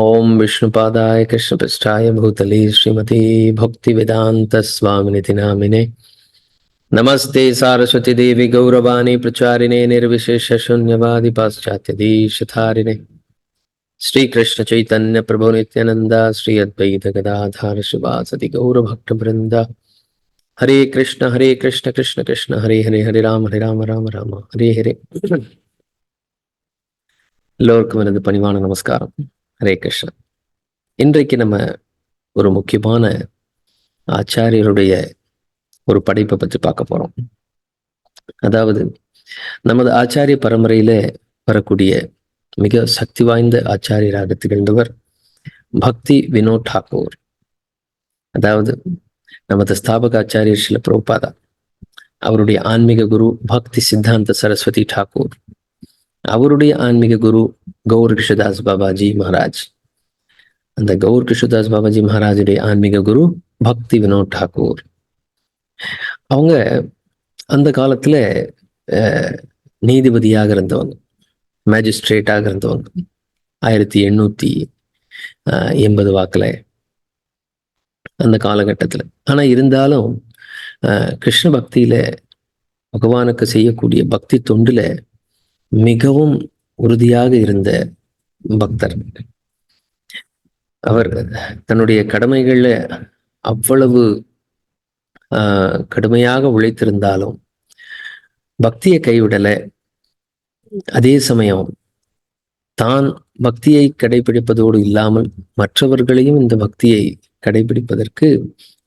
ಓಂ ವಿಷ್ಣುಪಾದಾಯ ಕೃಷ್ಣಪೃಷ್ಠಾಯ ಭೂತಲಿ ಶ್ರೀಮತಿ ಭಕ್ತಿ ವೇದಾಂತ ಸ್ವಾಮಿನಿತಿ ನಾಮಿನೆ ನಮಸ್ತೆ ಸಾರಸ್ವತಿ ದೇವಿ ಗೌರವಾಣಿ ಪ್ರಚಾರಿಣೆ ನಿರ್ವಿಶೇಷ ಶೂನ್ಯವಾದಿ ಪಾಶ್ಚಾತ್ಯ ದೀಶಧಾರಿಣೆ ಶ್ರೀಕೃಷ್ಣ ಚೈತನ್ಯ ಪ್ರಭು ನಿತ್ಯಾನಂದ ಶ್ರೀ ಅದ್ವೈತ ಗದಾಧಾರ ಶಿವಾಸದಿ ಗೌರಭಕ್ತ ಬೃಂದ ಹರೇ ಕೃಷ್ಣ ಹರೇ ಕೃಷ್ಣ ಕೃಷ್ಣ ಕೃಷ್ಣ ಹರೇ ಹರೇ ಹರೇ ರಾಮ ಹರೇ ರಾಮ ರಾಮ ರಾಮ ಹರೇ ಹರೇ ಎಲ್ಲವರ್ಕು ಪನಿವಾಣ ನಮಸ್ಕಾరం ஹரே கிருஷ்ணன். இன்றைக்கு நம்ம ஒரு முக்கியமான ஆச்சாரியருடைய ஒரு படைப்பை பற்றி பார்க்க போறோம். அதாவது நமது ஆச்சாரிய பரம்பரையில வரக்கூடிய மிக சக்தி வாய்ந்த ஆச்சாரியராக திகழ்ந்தவர் பக்தி வினோத் டாகூர். அதாவது நமது ஸ்தாபக ஆச்சாரியர் சில பிரபுபாதா அவருடைய ஆன்மீக குரு பக்தி சித்தாந்த சரஸ்வதி டாகூர். அவருடைய ஆன்மீக குரு கௌர் கிருஷ்ணதாஸ் பாபாஜி மகாராஜ். அந்த கௌர் கிருஷ்ணதாஸ் பாபாஜி மகாராஜுடைய ஆன்மீக குரு பக்தி வினோத் டாகூர். அவங்க அந்த காலத்துல அஹ், நீதிபதியாக இருந்தவங்க மேஜிஸ்ட்ரேட்டாக இருந்தவங்க. ஆயிரத்தி எண்ணூத்தி எண்பது வாக்கில் அந்த காலகட்டத்துல. ஆனா இருந்தாலும் கிருஷ்ண பக்தியில பகவானுக்கு செய்யக்கூடிய பக்தி தொண்டுல மிகவும் உறுதியாக இருந்த பக்தர். அவர் தன்னுடைய கடமைகள்ல அவ்வளவு ஆஹ், கடுமையாக உழைத்திருந்தாலும் பக்தியை கைவிடலை. அதே சமயம் தான் பக்தியை கடைபிடிப்பதோடு இல்லாமல் மற்றவர்களையும் இந்த பக்தியை கடைபிடிப்பதற்கு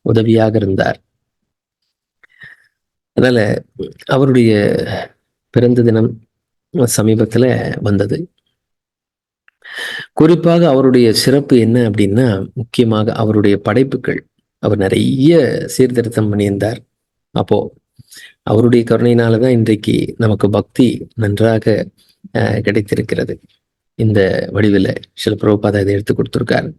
உதவியாக இருந்தார். அதனால அவருடைய பிறந்த தினம் சமீபத்துல வந்தது. குறிப்பாக அவருடைய சிறப்பு என்ன அப்படின்னா முக்கியமாக அவருடைய படைப்புகள். அவர் நிறைய சீர்திருத்தம் பண்ணியிருந்தார். அப்போ அவருடைய கருணையினால தான் இன்றைக்கு நமக்கு பக்தி நன்றாக அஹ், கிடைத்திருக்கிறது. இந்த வடிவில் சில பிரபுபாதா இதை எடுத்து கொடுத்துருக்காரு.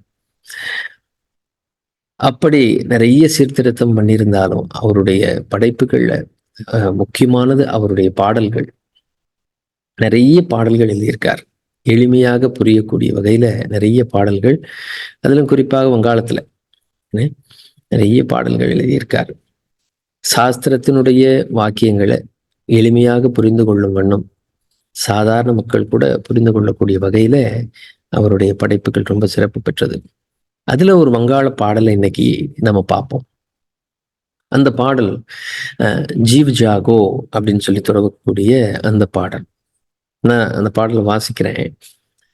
அப்படி நிறைய சீர்திருத்தம் பண்ணியிருந்தாலும் அவருடைய படைப்புகள்ல அஹ், முக்கியமானது அவருடைய பாடல்கள். நிறைய பாடல்கள் எழுதியிருக்கார். எளிமையாக புரியக்கூடிய வகையில நிறைய பாடல்கள். அதிலும் குறிப்பாக வங்காளத்துல நிறைய பாடல்கள் எழுதியிருக்கார். சாஸ்திரத்தினுடைய வாக்கியங்களை எளிமையாக புரிந்து கொள்ளும் வண்ணம் சாதாரண மக்கள் கூட புரிந்து கொள்ளக்கூடிய வகையில அவருடைய படைப்புகள் ரொம்ப சிறப்பு பெற்றது. அதுல ஒரு வங்காள பாடலை இன்னைக்கு நம்ம பார்ப்போம். அந்த பாடல் ஜீவ் ஜாகோ அப்படின்னு சொல்லி தொடங்கக்கூடிய அந்த பாடல். நான் அந்த பாடலை வாசிக்கிறேன்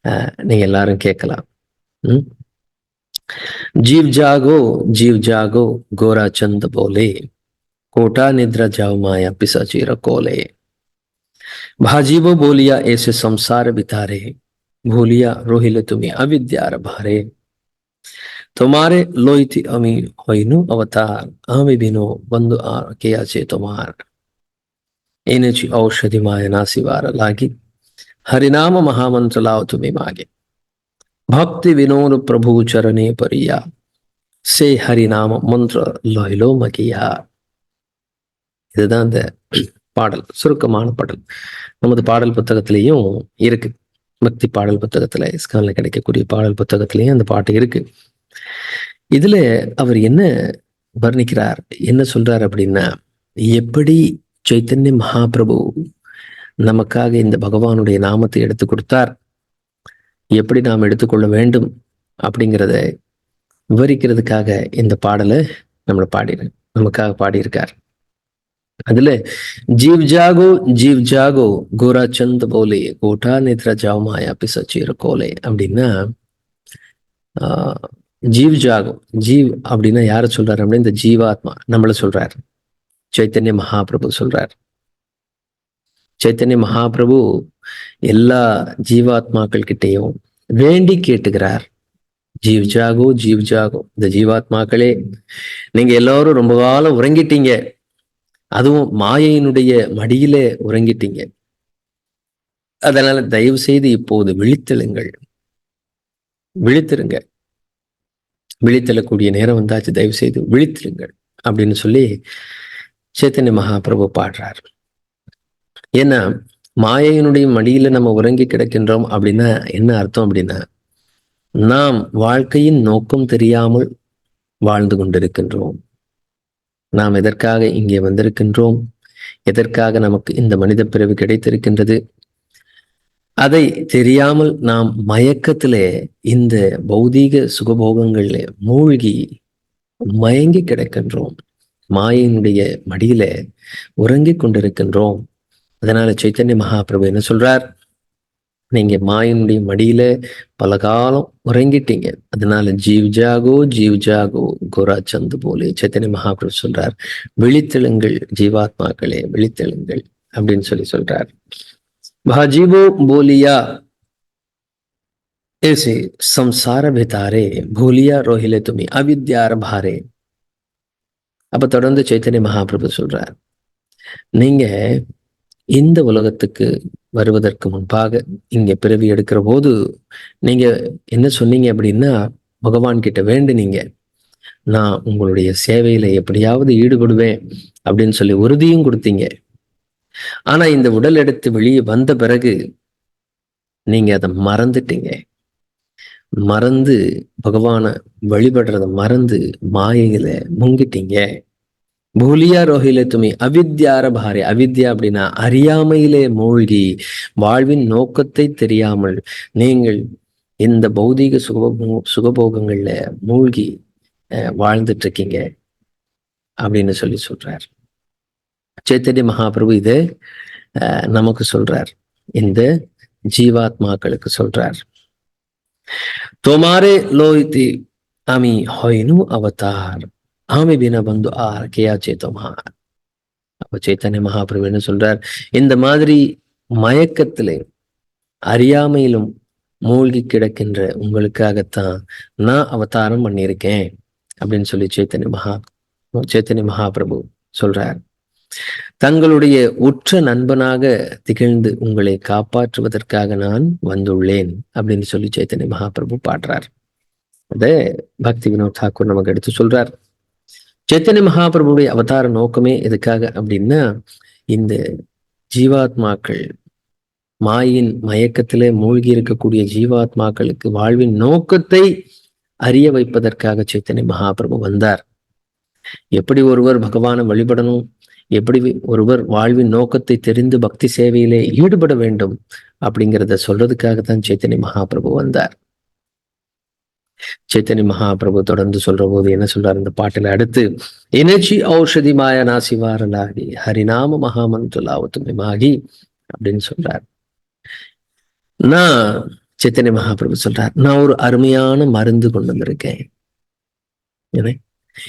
அஹ், நீங்க எல்லாரும் கேட்கலாம் ம்? जीव जागो जीव जागो गोरा चंद बोले कोटा निद्रा जाओ माया पिसाची रकोले भाजीबो बोलिया ऐसे संसार बितारे भूलिया रोहिल तुम्हें अविद्यार भारे तुम्हारे लोइति अमी होइनु अवतार आमी बिनो बंधु आर के आचे तुम्हार एनची औषधि माय नासिवार लागी हरिनाम महामंत्र लाओ तुम्हें मागे भक्ति विनोद प्रभु चरणे परिया से ஹரிநாம மந்திர லோயிலோ மகியா இதுதான் அந்த பாடல் சுருக்கமான பாடல் நமது பாடல் புத்தகத்திலையும் இருக்கு பக்தி பாடல் புத்தகத்துல இஸ்கான்ல கிடைக்கக்கூடிய பாடல் புத்தகத்திலையும் அந்த பாட்டு இருக்கு இதுல அவர் என்ன வர்ணிக்கிறார் என்ன சொல்றார் அப்படின்னா எப்படி சைத்தன்ய மகாபிரபு நமக்காக இந்த பகவானுடைய நாமத்தை எடுத்து கொடுத்தார். எப்படி நாம் எடுத்துக்கொள்ள வேண்டும் அப்படிங்கிறத விவரிக்கிறதுக்காக இந்த பாடலை நம்மளை பாடி நமக்காக பாடியிருக்கார். அதுல ஜீவ் ஜாகோ ஜீவ் ஜாகோ கோரா சந்த் போலே கோட்டா நேத்ரா ஜாவமாயா பிசச்சீர கோலே அப்படின்னா ஆஹ், ஜீவ் ஜாகோ ஜீவ் அப்படின்னா யாரை சொல்றாரு அப்படின்னா இந்த ஜீவாத்மா நம்மள சொல்றாரு. சைத்தன்ய மகாபிரபு சொல்றாரு. சைத்தன்ய மகாபிரபு எல்லா ஜீவாத்மாக்கள் கிட்டேயும் வேண்டி கேட்டுக்கிறார் ஜீவ் ஜாகோ ஜீவ் ஜாகோ. இந்த ஜீவாத்மாக்களே நீங்க எல்லாரும் ரொம்ப காலம் உறங்கிட்டீங்க. அதுவும் மாயையினுடைய மடியிலே உறங்கிட்டீங்க. அதனால தயவு செய்து இப்போது விழித்தெழுங்கள் விழித்திருங்க. விழித்தெழக்கூடிய நேரம் வந்தாச்சு. தயவு செய்து விழித்திருங்கள் அப்படின்னு சொல்லி சைத்தன்ய மகாபிரபு பாடுறார். ஏன்னா மாயையினுடைய மடியில நம்ம உறங்கி கிடக்கின்றோம் அப்படின்னா என்ன அர்த்தம் அப்படின்னா நாம் வாழ்க்கையின் நோக்கம் தெரியாமல் வாழ்ந்து கொண்டிருக்கின்றோம். நாம் எதற்காக இங்கே வந்திருக்கின்றோம்? எதற்காக நமக்கு இந்த மனித பிறவி கிடைத்திருக்கின்றது? அதை தெரியாமல் நாம் மயக்கத்திலே இந்த பௌதீக சுகபோகங்கள்ல மூழ்கி மயங்கி கிடக்கின்றோம். மாயினுடைய மடியில உறங்கிக் கொண்டிருக்கின்றோம். அதனால சைத்தன்ய மகாபிரபு என்ன சொல்றார் நீங்க மாயினுடைய மடியில பல காலம் உறங்கிட்டீங்க அதனால ஜீவ் ஜாகோ ஜீவ் ஜாகோ கோரா சந்து போலே சைத்தன்ய மகாபிரபு சொல்றார் விழித்தெழுங்கள் ஜீவாத்மாக்களே விழித்தெழுங்கள் அப்படின்னு சொல்லி சொல்றார் भाजीबो बोलिया ऐसे संसार भितारे भूलिया ரோஹிலே துமி அவித்யார பாரே அப்ப தொடர்ந்து சைத்தன்ய மகாபிரபு சொல்றார் நீங்க இந்த உலகத்துக்கு வருவதற்கு முன்பாக இங்க பிறவி எடுக்கிற போது நீங்க என்ன சொன்னீங்க அப்படின்னா பகவான் கிட்ட வேண்டுனீங்க. நான் உங்களுடைய சேவையில எப்படியாவது ஈடுபடுவேன் அப்படின்னு சொல்லி உறுதியும் கொடுத்தீங்க. ஆனா இந்த உடல் எடுத்து வெளியே வந்த பிறகு நீங்க அதை மறந்துட்டீங்க. மறந்து பகவான வழிபடுறத மறந்து மாயையில முங்கிட்டீங்க. பூலியா ரோஹில துமி அவித்யார பாரி. அவித்யா அப்படின்னா அறியாமையிலே மூழ்கி வாழ்வின் நோக்கத்தை தெரியாமல் நீங்கள் இந்த பௌதீக சுகபோ சுகபோகங்கள்ல மூழ்கி வாழ்ந்துட்டு இருக்கீங்க அப்படின்னு சொல்லி சொல்றார். சைத்தன்ய மகாபிரபு இது நமக்கு சொல்றார். இந்த ஜீவாத்மாக்களுக்கு சொல்றார். தோமாரே லோய்தி அமி ஹொய்னு அவதார். ஆமை பின பந்து ஆர் கேயா சேத்தோமா? அப்ப சைத்தன்ய மகாபிரபு என்ன சொல்றார்? இந்த மாதிரி மயக்கத்திலே அறியாமையிலும் மூழ்கி கிடக்கின்ற உங்களுக்காகத்தான் நான் அவதாரம் பண்ணியிருக்கேன் அப்படின்னு சொல்லி சைத்தன்ய மகா சைத்தன்ய மகாபிரபு சொல்றார். தங்களுடைய உற்ற நண்பனாக திகழ்ந்து உங்களை காப்பாற்றுவதற்காக நான் வந்துள்ளேன் அப்படின்னு சொல்லி சைத்தன்ய மகாபிரபு பாடுறார். அத பக்தி வினோத் தாக்கூர் நமக்கு எடுத்து சொல்றார். சைத்தன்ய மகாபிரபுடைய அவதார நோக்கமே எதுக்காக அப்படின்னா இந்த ஜீவாத்மாக்கள் மாயின் மயக்கத்திலே மூழ்கி இருக்கக்கூடிய ஜீவாத்மாக்களுக்கு வாழ்வின் நோக்கத்தை அறிய வைப்பதற்காக சைத்தன்ய மகாபிரபு வந்தார். எப்படி ஒருவர் பகவானை வழிபடணும் எப்படி ஒருவர் வாழ்வின் நோக்கத்தை தெரிந்து பக்தி சேவையிலே ஈடுபட வேண்டும் அப்படிங்கிறத சொல்றதுக்காக தான் சைத்தன்ய மகாபிரபு வந்தார். சைத்தன்ய மகாபிரபு தொடர்ந்து சொல்ற போது என்ன சொல்றாரு? இந்த பாட்டில் அடுத்து எனர்ஜி ஔஷதி மாய நாசிவாரலாகி ஹரிநாம மகாமந்துலாவத்துமயமாகி அப்படின்னு சொல்றார். நான் சைத்தன்ய மகாபிரபு சொல்றார் நான் ஒரு அருமையான மருந்து கொண்டு வந்திருக்கேன்.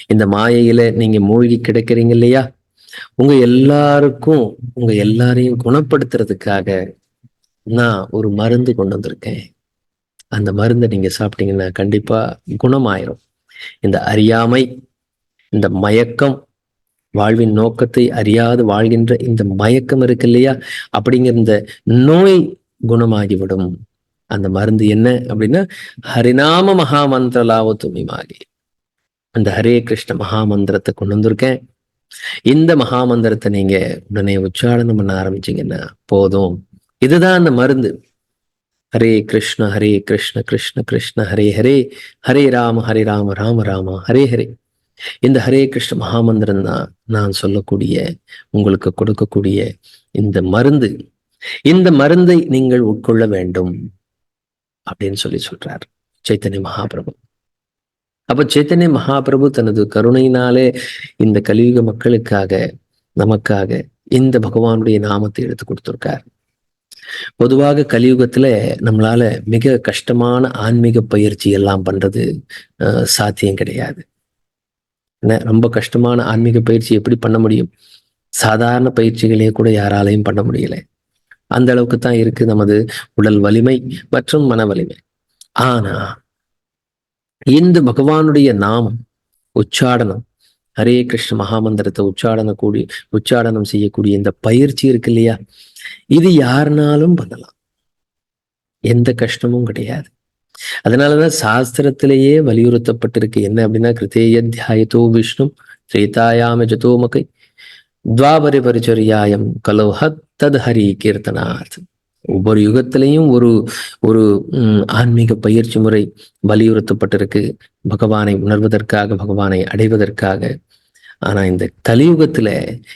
இந்த மாயையில நீங்க மூழ்கி கிடைக்கிறீங்க இல்லையா? உங்க எல்லாருக்கும் உங்க எல்லாரையும் குணப்படுத்துறதுக்காக நான் ஒரு மருந்து கொண்டு வந்திருக்கேன். அந்த மருந்தை நீங்க சாப்பிட்டீங்கன்னா கண்டிப்பா குணமாயிரும். இந்த அறியாமை இந்த மயக்கம் வாழ்வின் நோக்கத்தை அறியாது வாழ்கின்ற இந்த மயக்கம் இருக்கு இல்லையா? அப்படிங்கிற இந்த நோய் குணமாகிவிடும். அந்த மருந்து என்ன அப்படின்னா ஹரிநாம மகாமந்திர லாவத்துமிமாகி அந்த ஹரே கிருஷ்ண மகாமந்திரத்தை கொண்டு வந்திருக்கேன். இந்த மகாமந்திரத்தை நீங்க உடனே உச்சாரணம் பண்ண ஆரம்பிச்சீங்கன்னா போதும். இதுதான் அந்த மருந்து. ஹரே கிருஷ்ண ஹரே கிருஷ்ண கிருஷ்ண கிருஷ்ண ஹரே ஹரே. ஹரே ராம ஹரே ராம ராம ராம ஹரே ஹரே. இந்த ஹரே கிருஷ்ண மகாமந்திரம் தான் நான் சொல்லக்கூடிய உங்களுக்கு கொடுக்கக்கூடிய இந்த மருந்து. இந்த மருந்தை நீங்கள் உட்கொள்ள வேண்டும் அப்படின்னு சொல்லி சொல்றார் சைத்தன்ய மகாபிரபு. அப்ப சைத்தன்ய மகாபிரபு தனது கருணையினாலே இந்த கலியுக மக்களுக்காக நமக்காக இந்த பகவானுடைய நாமத்தை எடுத்து கொடுத்திருக்கார். பொதுவாக கலியுகத்துல நம்மளால மிக கஷ்டமான ஆன்மீக பயிற்சி எல்லாம் பண்றது சாத்தியம் கிடையாது. என்ன? ரொம்ப கஷ்டமான ஆன்மீக பயிற்சி எப்படி பண்ண முடியும்? சாதாரண பயிற்சிகளையே கூட யாராலையும் பண்ண முடியல. அந்த அளவுக்கு தான் இருக்கு நமது உடல் வலிமை மற்றும் மன வலிமை. ஆனா இந்த பகவானுடைய நாமம் உச்சாடனம் ஹரே கிருஷ்ண மகாமந்திரத்தை உச்சாடன கூடிய உச்சாடனம் செய்யக்கூடிய இந்த பயிற்சி இருக்கு இல்லையா? இது யாருனாலும் பண்ணலாம். எந்த கஷ்டமும் கிடையாது. அதனாலதான் சாஸ்திரத்திலேயே வலியுறுத்தப்பட்டிருக்கு. என்ன அப்படின்னா கிருத்தேய தியாயத்தோ விஷ்ணு திரேதாயாம ஜதோமகை துவாபரி பரிச்சரியாயம் கலோஹத் தத் ஹரி கீர்த்தனார்த் ஒவ்வொரு யுகத்திலையும் ஒரு ஒரு ஆன்மீக பயிற்சி முறை வலியுறுத்தப்பட்டிருக்கு. பகவானை உணர்வதற்காக பகவானை அடைவதற்காக. ஆனா இந்த கலியுகத்துல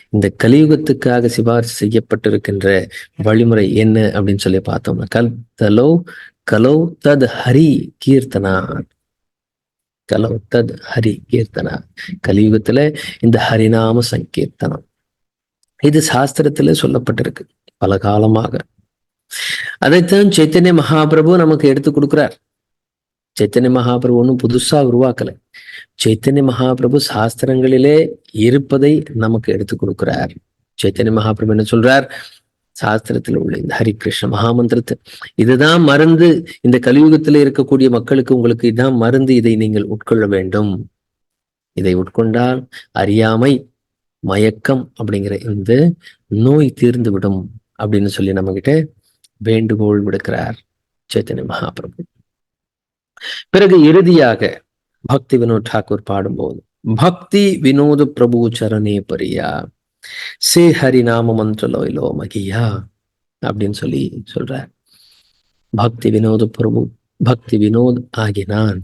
இந்த கலியுகத்துக்காக சிபாரிசு செய்யப்பட்டிருக்கின்ற வழிமுறை என்ன அப்படின்னு சொல்லி பார்த்தோம்னா கல் தலோ கலோ தத் ஹரி கீர்த்தனா கலோ தத் ஹரி கீர்த்தனா கலியுகத்துல இந்த ஹரிநாம சங்கீர்த்தனம். இது சாஸ்திரத்துல சொல்லப்பட்டிருக்கு பல காலமாக. அதைத்தான் சைத்தன்ய மகாபிரபு நமக்கு எடுத்து கொடுக்கிறார். சைத்தன்ய மகாபிரபு ஒன்றும் புதுசா உருவாக்கல. சைத்தன்ய மகாபிரபு சாஸ்திரங்களிலே இருப்பதை நமக்கு எடுத்து கொடுக்கிறார். சைத்தன்ய மகாபிரபு என்ன சொல்றார்? சாஸ்திரத்தில் உள்ள இந்த ஹரிகிருஷ்ண மகாமந்திரத்தை. இதுதான் மருந்து. இந்த கலியுகத்தில் இருக்கக்கூடிய மக்களுக்கு உங்களுக்கு இதுதான் மருந்து. இதை நீங்கள் உட்கொள்ள வேண்டும். இதை உட்கொண்டால் அறியாமை மயக்கம் அப்படிங்கிற இந்த நோய் தீர்ந்து விடும் அப்படின்னு சொல்லி நம்ம கிட்ட வேண்டுகோள் விடுக்கிறார் சைத்தன்ய மகாபிரபு. பிறகு இறுதியாக பக்தி வினோத் டாக்கூர் பாடும்போது பக்தி வினோத பிரபு சரணே பரியா சே ஹரி நாம மந்திரலோயிலோ மகியா அப்படின்னு சொல்லி சொல்றார். பக்தி வினோத பிரபு பக்தி வினோத் ஆகினான்.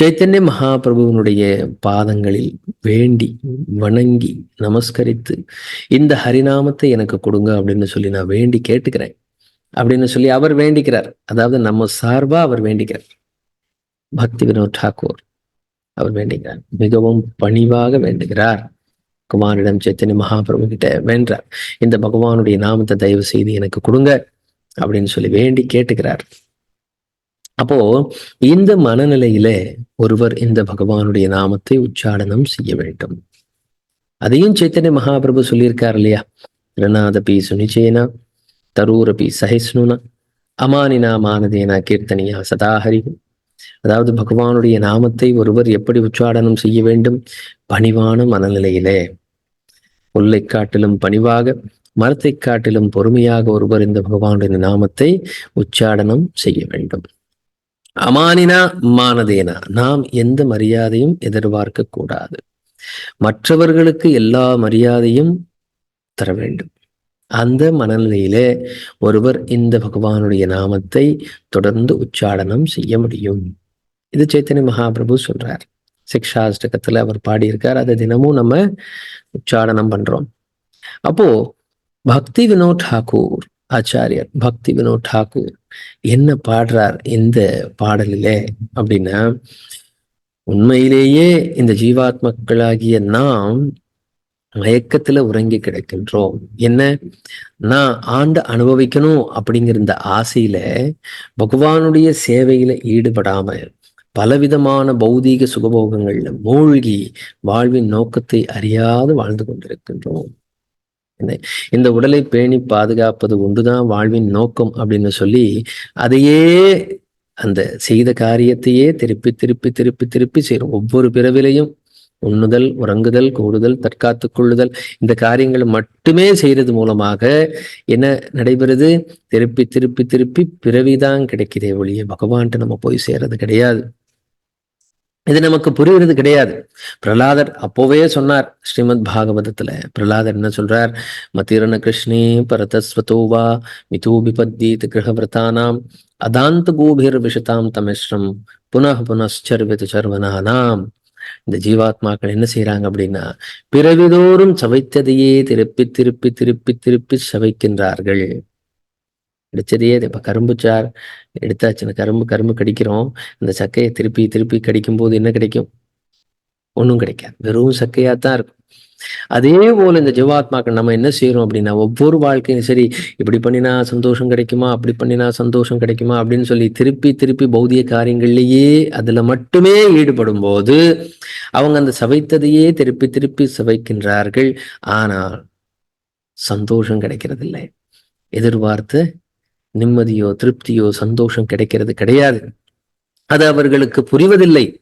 சைத்தன்ய மகாபிரபுவனுடைய பாதங்களில் வேண்டி வணங்கி நமஸ்கரித்து இந்த ஹரிநாமத்தை எனக்கு கொடுங்க அப்படின்னு சொல்லி நான் வேண்டி கேட்டுக்கிறேன். அப்படின்னு சொல்லி அவர் வேண்டிக்கிறார். அதாவது நம்ம சார்பா அவர் வேண்டிக்கிறார். பக்தி வினோத் டாக்கூர் அவர் வேண்டுகிறார். மிகவும் பணிவாக வேண்டுகிறார். குமாரிடம் சைத்தன்ய மகாபிரபு கிட்ட வேண்டார் இந்த பகவானுடைய நாமத்தை தயவு செய்து எனக்கு கொடுங்க அப்படின்னு சொல்லி வேண்டி கேட்டுக்கிறார் அப்போ இந்த மனநிலையில ஒருவர் இந்த பகவானுடைய நாமத்தை உச்சாடனம் செய்ய வேண்டும். அதையும் சைத்தன்ய மகாபிரபு சொல்லியிருக்கார் இல்லையா? ரணாதபி சுனிச்சேனா தரூரபி சஹிஷ்ணுனா அமானினா மானதேனா கீர்த்தனியா சதாஹரி அதாவது பகவானுடைய நாமத்தை ஒருவர் எப்படி உச்சாடனம் செய்ய வேண்டும்? பணிவான மனநிலையிலே. புல்லை காட்டிலும் பணிவாக மரத்தை காட்டிலும் பொறுமையாக ஒருவர் இந்த பகவானுடைய நாமத்தை உச்சாடனம் செய்ய வேண்டும். அமானினா மானதேனா. நாம் எந்த மரியாதையும் எதிர்பார்க்க கூடாது. மற்றவர்களுக்கு எல்லா மரியாதையும் தர வேண்டும். அந்த மனநிலையிலே ஒருவர் இந்த பகவானுடைய நாமத்தை தொடர்ந்து உச்சாடனம் செய்ய முடியும். இது சைத்தன்ய மகாபிரபு சொல்றார். சிக்ஷாஷ்டகத்துல அவர் பாடியிருக்கார். அதை தினமும் நம்ம உச்சாரணம் பண்றோம். அப்போ பக்தி வினோத் டாகூர் ஆச்சாரியர் பக்தி வினோத் டாக்கூர் என்ன பாடுறார் இந்த பாடலிலே அப்படின்னா உண்மையிலேயே இந்த ஜீவாத்மக்களாகிய நாம் மயக்கத்துல உறங்கி கிடக்கின்றோம். என்ன? நான் ஆண்டு அனுபவிக்கணும் அப்படிங்கிற இந்த ஆசையில பகவானுடைய சேவையில ஈடுபடாம பலவிதமான பௌதீக சுகபோகங்கள்ல மூழ்கி வாழ்வின் நோக்கத்தை அறியாது வாழ்ந்து கொண்டிருக்கின்றோம். இந்த உடலை பேணி பாதுகாப்பது ஒன்றுதான் வாழ்வின் நோக்கம் அப்படின்னு சொல்லி அதையே அந்த செய்த காரியத்தையே திருப்பி திருப்பி திருப்பி திருப்பி செய்யறோம் ஒவ்வொரு பிறவிலையும் உண்ணுதல் உறங்குதல் கூடுதல் தற்காத்து கொள்ளுதல் இந்த காரியங்கள் மட்டுமே செய்யறது மூலமாக என்ன நடைபெறுது? திருப்பி திருப்பி திருப்பி பிறவிதான் கிடைக்கிறே ஒழிய பகவான்ட்டு நம்ம போய் சேர்றது கிடையாது. இது நமக்கு புரிகிறது கிடையாது. பிரலாதர் அப்போவே சொன்னார் ஸ்ரீமத் பாகவதத்துல. பிரலாதர் என்ன சொல்றார்? மத்திரண கிருஷ்ணே பரதஸ்வதோவா மிதூ பிபத்தீத் கிரகவிரதானாம் அதாந்த கோபீர் விஷதாம் தமிஷ்ரம் புனः புனஸ்சர்வித் சர்வனானாம். இந்த ஜீவாத்மாக்கள் என்ன செய்யறாங்க அப்படின்னா பிறவிதோறும் சவைத்ததையே திருப்பி திருப்பி திருப்பி திருப்பி சவைக்கின்றார்கள். கிடைச்சதே இப்ப கரும்பு சார் எடுத்தாச்சுன்னா கரும்பு கரும்பு கடிக்கிறோம். அந்த சக்கையை திருப்பி திருப்பி கடிக்கும் போது என்ன கிடைக்கும்? ஒன்றும் கிடைக்காது. வெறும் சக்கையா தான் இருக்கும். அதே போல இந்த ஜீவாத்மாக்கள் நம்ம என்ன செய்யறோம் அப்படின்னா ஒவ்வொரு வாழ்க்கையும் சரி இப்படி பண்ணினா சந்தோஷம் கிடைக்குமா? அப்படி பண்ணினா சந்தோஷம் கிடைக்குமா? அப்படின்னு சொல்லி திருப்பி திருப்பி பௌதிய காரியங்கள்லயே அதுல மட்டுமே ஈடுபடும் போது அவங்க அந்த சவைத்ததையே திருப்பி திருப்பி சவைக்கின்றார்கள். ஆனால் சந்தோஷம் கிடைக்கிறதில்லை. எதிர்பார்த்து நிம்மதியோ திருப்தியோ சந்தோஷம் கிடைக்கிறது கிடையாது. அது அவர்களுக்கு புரிவதில்லை.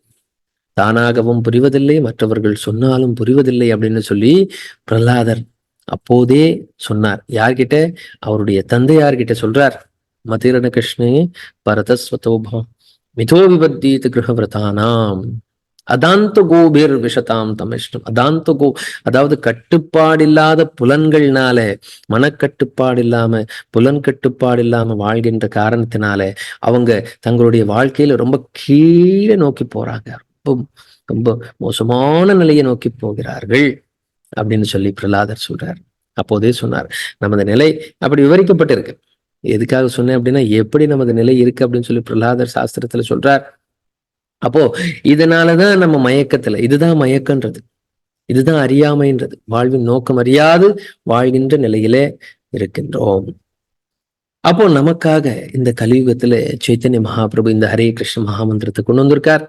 தானாகவும் புரிவதில்லை மற்றவர்கள் சொன்னாலும் புரிவதில்லை அப்படின்னு சொல்லி பிரகலாதர் அப்போதே சொன்னார். யார்கிட்ட? அவருடைய தந்தையார்கிட்ட சொல்றார். மதிரண கிருஷ்ணே பரதஸ்வதோபம் மிதோ விபத்தீத் கிரகவிரதானாம் அதாந்த கோபிர் விஷதாம் தமிஷ்டம் அதாந்த கோ அதாவது கட்டுப்பாடு இல்லாத புலன்கள்னால மனக்கட்டுப்பாடு இல்லாம புலன் கட்டுப்பாடு இல்லாம வாழ்கின்ற காரணத்தினால அவங்க தங்களுடைய வாழ்க்கையில ரொம்ப கீழே நோக்கி போறாங்க. ரொம்ப ரொம்ப மோசமான நிலையை நோக்கி போகிறார்கள் அப்படின்னு சொல்லி பிரலாதர் சொல்றார். அப்போதே சொன்னார் நமது நிலை அப்படி விவரிக்கப்பட்டிருக்கு. எதுக்காக சொன்னேன் அப்படின்னா எப்படி நமது நிலை இருக்கு? அப்படின்னு சொல்லி பிரலாதர் சாஸ்திரத்துல சொல்றார். அப்போ இதனாலதான் நம்ம மயக்கத்துல இதுதான் மயக்கன்றது இதுதான் அறியாமைன்றது. வாழ்வின் நோக்கம் அறியாது வாழ்கின்ற நிலையிலே இருக்கின்றோம். அப்போ நமக்காக இந்த கலியுகத்துல சைத்தன்ய மகாபிரபு இந்த ஹரே கிருஷ்ண மகாமந்திரத்தை கொண்டு வந்திருக்கார்.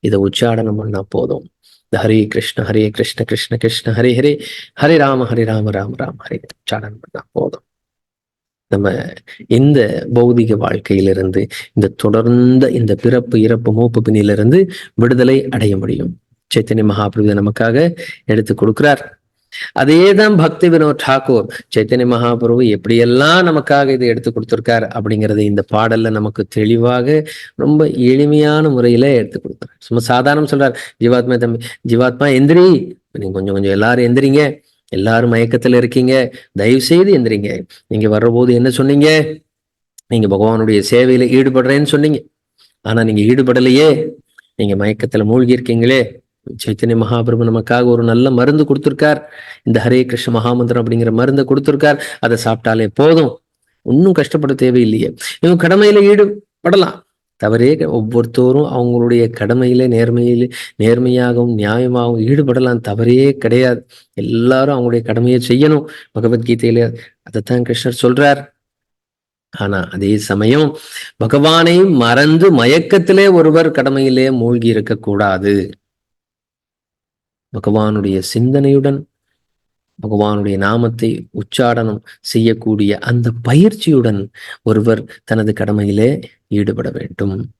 இதை உச்சாடனம் பண்ணா போதும். இந்த ஹரே கிருஷ்ண ஹரே கிருஷ்ண கிருஷ்ண கிருஷ்ண ஹரே ஹரே. ஹரே ராம ஹரே ராம ராம ராம ஹரே. உச்சாடனம் பண்ணா போதும். நம்ம இந்த பௌதிக வாழ்க்கையிலிருந்து இந்த தொடர்ந்த இந்த பிறப்பு இறப்பு மூப்பு பின்னிலிருந்து விடுதலை அடைய முடியும். சைத்தன்ய மகாபிரபு நமக்காக எடுத்து கொடுக்கிறார். அதேதான் பக்தி வினோத் டாகூர் சைத்தன்ய மகாபிரபு எப்படியெல்லாம் நமக்காக இதை எடுத்து கொடுத்துருக்கார் அப்படிங்கறத இந்த பாடல்ல நமக்கு தெளிவாக ரொம்ப எளிமையான முறையில எடுத்து கொடுத்தார் சும்மா சாதாரணம் சொல்றார் ஜீவாத்மா தம்பி ஜீவாத்மா எந்திரி நீங்க கொஞ்சம் கொஞ்சம் எல்லாரும் எந்திரிங்க. எல்லாரும் மயக்கத்துல இருக்கீங்க. தயவு செய்து எந்திரிங்க. நீங்க வர்றபோது என்ன சொன்னீங்க? நீங்க பகவானுடைய சேவையில ஈடுபடுறேன்னு சொன்னீங்க. ஆனா நீங்க ஈடுபடலையே. நீங்க மயக்கத்துல மூழ்கி இருக்கீங்களே சைத்தன்ய மகாபிரபு நமக்காக ஒரு நல்ல மருந்து கொடுத்துருக்கார். இந்த ஹரே கிருஷ்ண மகாமந்திரம் அப்படிங்கிற மருந்தை கொடுத்திருக்கார். அதை சாப்பிட்டாலே போதும். ஒன்றும் கஷ்டப்பட தேவையில்லையே. இவன் கடமையில ஈடுபடலாம். தவறே ஒவ்வொருத்தோரும் அவங்களுடைய கடமையில நேர்மையில நேர்மையாகவும் நியாயமாகவும் ஈடுபடலாம். தவறே கிடையாது. எல்லாரும் அவங்களுடைய கடமையை செய்யணும். பகவத்கீதையில அதைத்தான் கிருஷ்ணர் சொல்றார். ஆனா அதே சமயம் பகவானை மறந்து மயக்கத்திலே ஒருவர் கடமையிலே மூழ்கி இருக்கக்கூடாது. பகவானுடைய சிந்தனையுடன் பகவானுடைய நாமத்தை உச்சாடனம் செய்யக்கூடிய அந்த பயிற்சியுடன் ஒருவர் தனது கடமையிலே ஈடுபட வேண்டும்.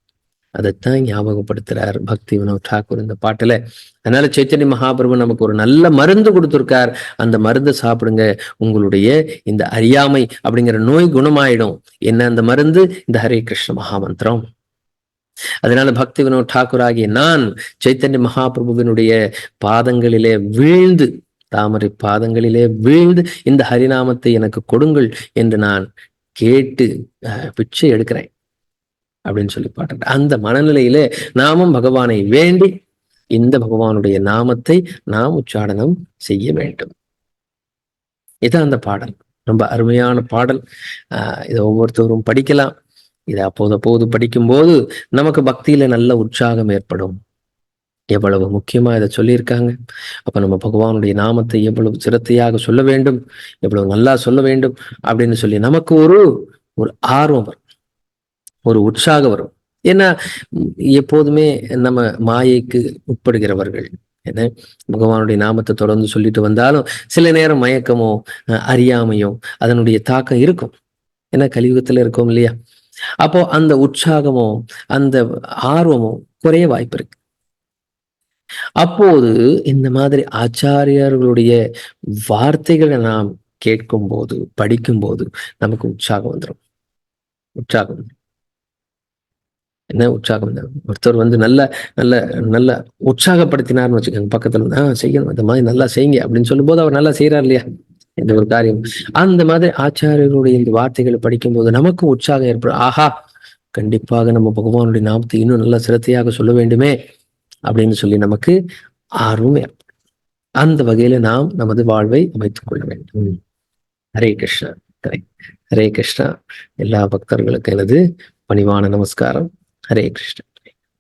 அதைத்தான் ஞாபகப்படுத்துறார் பக்தி வினோத் டாக்கூர் இந்த பாட்டுல. அதனால சைத்தன்ய மகாபிரபு நமக்கு ஒரு நல்ல மருந்து கொடுத்துருக்கார். அந்த மருந்து சாப்பிடுங்க. உங்களுடைய இந்த அறியாமை அப்படிங்கிற நோய் குணமாயிடும். என்ன அந்த மருந்து? இந்த ஹரே கிருஷ்ண மகாமந்திரம். அதனால பக்தி வினோத் டாக்கூர் ஆகிய நான் சைத்தன்ய மகாபிரபுவினுடைய பாதங்களிலே வீழ்ந்து தாமரை பாதங்களிலே வீழ்ந்து இந்த ஹரிநாமத்தை எனக்கு கொடுங்கள் என்று நான் கேட்டு பிச்சை எடுக்கிறேன் அப்படின்னு சொல்லி பாடுற அந்த மனநிலையிலே நாமும் பகவானை வேண்டி இந்த பகவானுடைய நாமத்தை நாம் உச்சாடனம் செய்ய வேண்டும். இதான் அந்த பாடல். ரொம்ப அருமையான பாடல். ஆஹ் இதை ஒவ்வொருத்தரும் படிக்கலாம். இதை அப்போது அப்போது படிக்கும்போது நமக்கு பக்தியில நல்ல உற்சாகம் ஏற்படும். எவ்வளவு முக்கியமா இதை சொல்லியிருக்காங்க. அப்போ நம்ம பகவானுடைய நாமத்தை எவ்வளவு சிரத்தையாக சொல்ல வேண்டும் எவ்வளவு நல்லா சொல்ல வேண்டும் அப்படின்னு சொல்லி நமக்கு ஒரு ஒரு ஆர்வம் வரும். ஒரு உற்சாகம் வரும். ஏன்னா எப்போதுமே நம்ம மாயைக்கு உட்படுகிறவர்கள் என்ன? பகவானுடைய நாமத்தை தொடர்ந்து சொல்லிட்டு வந்தாலும் சில நேரம் மயக்கமோ அறியாமையோ அதனுடைய தாக்கம் இருக்கும். ஏன்னா கலியுகத்துல இருக்கோம் இல்லையா? அப்போ அந்த உற்சாகமோ அந்த ஆர்வமோ குறைய வாய்ப்பு இருக்கு. அப்போது இந்த மாதிரி ஆச்சாரியர்களுடைய வார்த்தைகளை நாம் கேட்கும் போது படிக்கும் போது நமக்கு உற்சாகம் வந்துடும் உற்சாகம் என்ன உற்சாகம் ஒருத்தர் வந்து நல்ல நல்ல நல்ல உற்சாகப்படுத்தினார்னு வச்சுக்கோங்க பக்கத்துல ஆஹ் செய்யணும் இந்த மாதிரி நல்லா செய்யுங்க அப்படின்னு சொல்லும் போது அவர் நல்லா செய்யறாரு இல்லையா? இந்த ஒரு காரியம். அந்த மாதிரி ஆச்சாரியர்களுடைய இந்த வார்த்தைகளை படிக்கும் போது நமக்கும் உற்சாகம் ஏற்படும். ஆஹா கண்டிப்பாக நம்ம பகவானுடைய நாமத்தை இன்னும் நல்லா சிரத்தையாக சொல்ல வேண்டுமே. அப்படின்னு சொல்லி நமக்கு ஆர்வம். ஏற்படும் அந்த வகையில நாம் நமது வாழ்வை அமைத்துக் கொள்ள வேண்டும். ஹரே கிருஷ்ணா. ஹரே கிருஷ்ணா. எல்லா பக்தர்களுக்கும் எனது பணிவான நமஸ்காரம். ஹரே கிருஷ்ணா.